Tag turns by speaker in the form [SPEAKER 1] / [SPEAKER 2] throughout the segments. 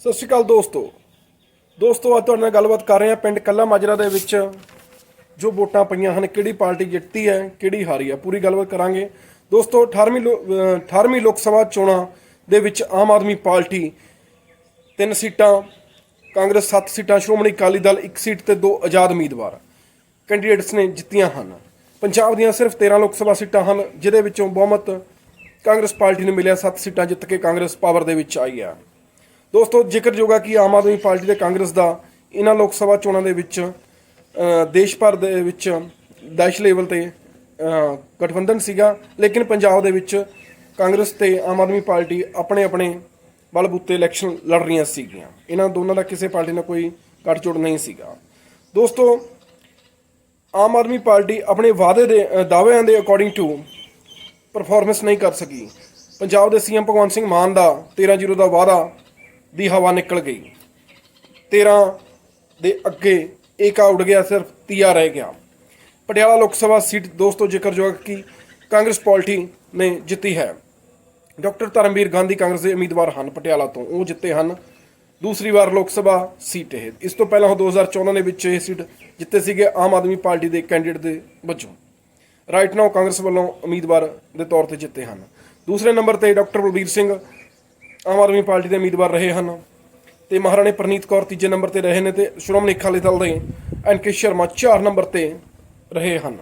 [SPEAKER 1] ਸਤਿ ਸ਼੍ਰੀ ਅਕਾਲ ਦੋਸਤੋ। ਦੋਸਤੋ, ਅੱਜ ਤੁਹਾਡੇ ਨਾਲ ਗੱਲਬਾਤ ਕਰ ਰਹੇ ਹਾਂ ਪਿੰਡ ਕੱਲਾ ਮਾਜਰਾ ਦੇ ਵਿੱਚ, ਜੋ ਵੋਟਾਂ ਪਈਆਂ ਹਨ, ਕਿਹੜੀ ਪਾਰਟੀ ਜਿੱਤੀ ਹੈ, ਕਿਹੜੀ ਹਾਰੀ ਹੈ, ਪੂਰੀ ਗੱਲਬਾਤ ਕਰਾਂਗੇ। ਦੋਸਤੋ 18ਵੀਂ ਲੋ- ਅਹ 18ਵੀਂ ਲੋਕ ਸਭਾ ਚੋਣਾਂ ਦੇ ਵਿੱਚ ਆਮ ਆਦਮੀ ਪਾਰਟੀ ਤਿੰਨ ਸੀਟਾਂ, ਕਾਂਗਰਸ 7 ਸੀਟਾਂ, ਸ਼੍ਰੋਮਣੀ ਅਕਾਲੀ ਦਲ 1 ਸੀਟ ਤੇ ਦੋ ਆਜ਼ਾਦ ਉਮੀਦਵਾਰ ਕੈਂਡੀਡੇਟਸ ਨੇ ਜਿੱਤੀਆਂ ਹਨ। ਪੰਜਾਬ ਦੀਆਂ ਸਿਰਫ 13 ਲੋਕ ਸਭਾ ਸੀਟਾਂ ਹਨ, ਜਿਹਦੇ ਵਿੱਚੋਂ ਬਹੁਮਤ ਕਾਂਗਰਸ ਪਾਰਟੀ ਨੂੰ ਮਿਲਿਆ 7 ਸੀਟਾਂ ਜਿੱਤ ਕੇ ਕਾਂਗਰਸ ਪਾਵਰ ਦੇ ਵਿੱਚ ਆਈ ਹੈ। ਦੋਸਤੋ, ਜ਼ਿਕਰਯੋਗ ਹੈ ਕਿ ਆਮ ਆਦਮੀ ਪਾਰਟੀ ਤੇ ਕਾਂਗਰਸ ਦਾ ਇਹਨਾਂ ਲੋਕ ਸਭਾ ਚੋਣਾਂ ਦੇ ਵਿੱਚ ਦੇਸ਼ ਭਰ ਦੇ ਵਿੱਚ ਦੇਸ਼ ਲੈਵਲ ਤੇ ਗਠਬੰਧਨ ਸੀਗਾ। ਲੇਕਿਨ ਪੰਜਾਬ ਦੇ ਵਿੱਚ ਕਾਂਗਰਸ ਤੇ ਆਮ ਆਦਮੀ ਪਾਰਟੀ ਆਪਣੇ ਆਪਣੇ ਬਲਬੂਤੇ ਇਲੈਕਸ਼ਨ ਲੜ ਰਹੀਆਂ ਸੀਗੀਆਂ। ਇਹਨਾਂ ਦੋਨਾਂ ਦਾ ਕਿਸੇ ਪਾਰਟੀ ਨਾਲ ਕੋਈ ਗੱਠਜੋੜ ਨਹੀਂ ਸੀਗਾ। ਦੋਸਤੋ, ਆਮ ਆਦਮੀ ਪਾਰਟੀ ਆਪਣੇ ਵਾਅਦੇ ਦੇ ਦਾਅਵਿਆਂ ਦੇ ਅਕੋਰਡਿੰਗ ਟੂ ਪਰਫਾਰਮੈਂਸ ਨਹੀਂ ਕਰ ਸਕੀ। ਪੰਜਾਬ ਦੇ ਸੀਐਮ ਭਗਵੰਤ ਸਿੰਘ ਮਾਨ ਦਾ 13-0 ਦਾ ਵਾਅਦਾ ਦੀ ਹਵਾ ਨਿਕਲ ਗਈ। 13 ਦੇ ਅੱਗੇ ਏਕਾ ਉੱਡ ਗਿਆ, ਸਿਰਫ ਤੀਆ ਰਹਿ ਗਿਆ। ਪਟਿਆਲਾ ਲੋਕ ਸਭਾ ਸੀਟ ਦੋਸਤੋ ਜ਼ਿਕਰਯੋਗ ਕਿ ਕਾਂਗਰਸ ਪਾਰਟੀ ਨੇ ਜਿੱਤੀ ਹੈ। ਡਾਕਟਰ ਧਰਮਵੀਰ ਗਾਂਧੀ ਕਾਂਗਰਸ ਦੇ ਉਮੀਦਵਾਰ ਹਨ ਪਟਿਆਲਾ ਤੋਂ, ਉਹ ਜਿੱਤੇ ਹਨ। ਦੂਸਰੀ ਵਾਰ ਲੋਕ ਸਭਾ ਸੀਟ ਇਹ। ਇਸ ਤੋਂ ਪਹਿਲਾਂ ਉਹ 2014 ਦੇ ਵਿੱਚ ਇਹ ਸੀਟ ਜਿੱਤੇ ਸੀਗੇ ਆਮ ਆਦਮੀ ਪਾਰਟੀ ਦੇ ਕੈਂਡੀਡੇਟ ਦੇ ਵਜੋਂ। ਰਾਈਟ ਨਾਓ ਕਾਂਗਰਸ ਵੱਲੋਂ ਉਮੀਦਵਾਰ ਦੇ ਤੌਰ ਤੇ ਜਿੱਤੇ ਹਨ। ਦੂਸਰੇ ਨੰਬਰ ਤੇ ਡਾਕਟਰ ਬਲਬੀਰ ਸਿੰਘ ਆਮ ਆਦਮੀ ਪਾਰਟੀ ਦੇ ਉਮੀਦਵਾਰ ਰਹੇ ਹਨ। ਤੇ ਮਹਾਰਾਣੀ ਪ੍ਰਨੀਤ ਕੌਰ ਤੀਜੇ ਨੰਬਰ ਤੇ ਰਹੇ ਨੇ ਤੇ ਸ਼੍ਰੋਮਣੀ ਅਕਾਲੀ ਦਲ ਦੇ ਐਨ ਕੇ ਸ਼ਰਮਾ 4 ਨੰਬਰ ਤੇ ਰਹੇ ਹਨ।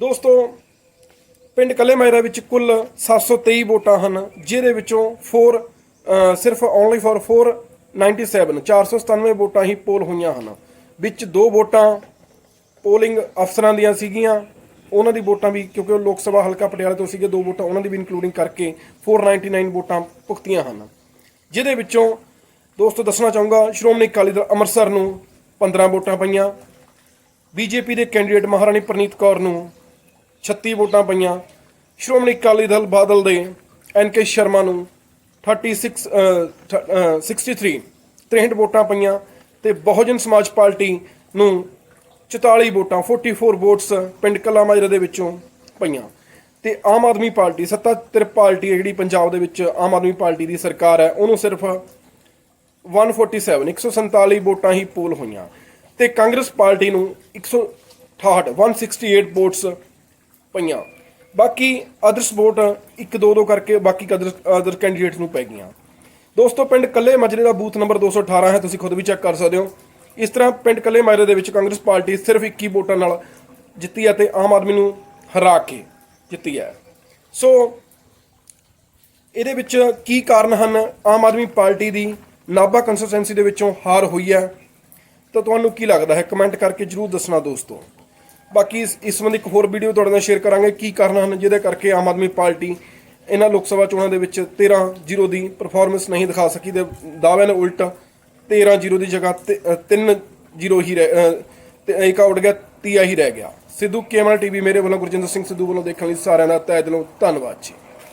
[SPEAKER 1] ਦੋਸਤੋ, ਪਿੰਡ ਕੱਲੇ ਮਾਇਰਾ ਵਿੱਚ ਕੁੱਲ 723 ਵੋਟਾਂ ਹਨ, ਜਿਹਦੇ ਵਿੱਚੋਂ 4 ਸਿਰਫ ਓਨਲੀ ਫॉर 497 497 ਵੋਟਾਂ ਹੀ ਪੋਲ ਹੋਈਆਂ ਹਨ। ਵਿੱਚ ਦੋ ਵੋਟਾਂ ਪੋਲਿੰਗ ਅਫਸਰਾਂ ਦੀਆਂ ਸੀਗੀਆਂ ਉਹਨਾਂ ਦੀ ਵੋਟਾਂ ਵੀ ਕਿਉਂਕਿ ਉਹ ਲੋਕ ਸਭਾ ਹਲਕਾ ਪਟਿਆਲਾ ਤੋਂ ਸੀਗੇ ਦੋ ਵੋਟਾਂ ਉਹਨਾਂ ਦੀ ਵੀ ਇਨਕਲੂਡਿੰਗ ਕਰਕੇ 499 ਵੋਟਾਂ ਭੁਗਤੀਆਂ ਹਨ। ਜਿਹਦੇ ਵਿੱਚੋਂ ਦੋਸਤੋ ਦੱਸਣਾ ਚਾਹੂੰਗਾ ਸ਼੍ਰੋਮਣੀ ਅਕਾਲੀ ਦਲ ਅੰਮ੍ਰਿਤਸਰ ਨੂੰ 15 ਵੋਟਾਂ ਪਈਆਂ ਬੀਜੇਪੀ ਦੇ ਕੈਂਡੀਡੇਟ ਮਹਾਰਾਣੀ ਪ੍ਰਨੀਤ ਕੌਰ ਨੂੰ 36 ਵੋਟਾਂ ਪਈਆਂ ਸ਼੍ਰੋਮਣੀ ਅਕਾਲੀ ਦਲ ਬਾਦਲ ਦੇ ਐਨ ਕੇ ਸ਼ਰਮਾ ਨੂੰ 36 ਅਹ, ਠ- ਅਹ, 63 63 ਵੋਟਾਂ ਪਈਆਂ ਤੇ ਬਹੁਜਨ ਸਮਾਜ ਪਾਰਟੀ ਨੂੰ 44 ਵੋਟਾਂ 44 ਵੋਟਸ ਪਿੰਡ ਕੱਲਾ ਮਾਜਰਾ ਦੇ ਵਿੱਚੋਂ ਪਈਆਂ। ਤੇ ਆਮ ਆਦਮੀ ਪਾਰਟੀ ਸੱਤਾ ਸੱਤਾਧਰ ਪਾਰਟੀ ਹੈ ਜਿਹੜੀ ਪੰਜਾਬ ਦੇ ਵਿੱਚ ਆਮ ਆਦਮੀ ਪਾਰਟੀ ਦੀ ਸਰਕਾਰ ਹੈ, ਉਹਨੂੰ ਸਿਰਫ 147 147 ਵੋਟਾਂ ਹੀ ਪੋਲ ਹੋਈਆਂ। ਤੇ ਕਾਂਗਰਸ ਪਾਰਟੀ ਨੂੰ 168 168 ਵੋਟਸ ਪਈਆਂ। ਬਾਕੀ ਅਦਰਸ ਵੋਟ ਇੱਕ ਦੋ ਦੋ ਕਰਕੇ ਬਾਕੀ ਅਦਰ ਅਦਰ ਕੈਂਡੀਡੇਟਸ ਨੂੰ ਪੈ ਗਈਆਂ। ਦੋਸਤੋ, ਪਿੰਡ ਕੱਲੇ ਮਜਰੇ ਦਾ ਬੂਥ ਨੰਬਰ 218 ਹੈ, ਤੁਸੀਂ ਖੁਦ ਵੀ ਚੈੱਕ ਕਰ ਸਕਦੇ ਹੋ। ਇਸ ਤਰ੍ਹਾਂ ਪਿੰਡ ਕੱਲੇ ਮਾਜਰੇ ਦੇ ਵਿੱਚ ਕਾਂਗਰਸ ਪਾਰਟੀ ਸਿਰਫ 21 ਵੋਟਾਂ ਨਾਲ ਜਿੱਤੀ ਹੈ ਤੇ ਆਮ ਆਦਮੀ ਨੂੰ ਹਰਾ ਕੇ ਜਿੱਤੀ ਹੈ। ਸੋ ਇਹਦੇ ਵਿੱਚ ਕੀ ਕਾਰਨ ਹਨ? ਆਮ ਆਦਮੀ ਪਾਰਟੀ ਦੀ ਨਾਭਾ ਕੰਸਟੀਟੈਂਸੀ ਦੇ ਵਿੱਚੋਂ ਹਾਰ ਹੋਈ ਹੈ। ਤਾਂ ਤੁਹਾਨੂੰ ਕੀ ਲੱਗਦਾ ਹੈ? ਕਮੈਂਟ ਕਰਕੇ ਜਰੂਰ ਦੱਸਣਾ ਦੋਸਤੋ। ਬਾਕੀ ਇਸ ਸੰਬੰਧੀ ਇੱਕ ਹੋਰ ਵੀਡੀਓ ਤੁਹਾਡੇ ਨਾਲ ਸ਼ੇਅਰ ਕਰਾਂਗੇ। ਕੀ ਕਾਰਨ ਹਨ? ਜਿਹਦੇ ਕਰਕੇ ਆਮ ਆਦਮੀ ਪਾਰਟੀ ਇਹਨਾਂ ਲੋਕ ਸਭਾ ਚੋਣਾਂ ਦੇ ਵਿੱਚ 13-0 ਦੀ ਪਰਫਾਰਮੈਂਸ ਨਹੀਂ ਦਿਖਾ ਸਕੀ ਦੇ ਦਾਅਵਿਆਂ ਨੇ ਉਲਟ 13-0 ਦੀ ਜਗ੍ਹਾ 3-0 ਹੀ ਰਹਿ- ਤੇ ਇੱਕ ਆਊਟ ਗਿਆ, ਤੀਆ ਹੀ ਰਹਿ ਗਿਆ। ਸਿੱਧੂ ਕੇਮਲ ਟੀਵੀ ਮੇਰੇ ਵੱਲੋਂ ਗੁਰਜਿੰਦਰ ਸਿੰਘ ਸਿੱਧੂ ਵੱਲੋਂ ਦੇਖਣ ਲਈ ਸਾਰਿਆਂ ਦਾ ਤਹਿ ਦਿਲੋਂ ਧੰਨਵਾਦ ਜੀ।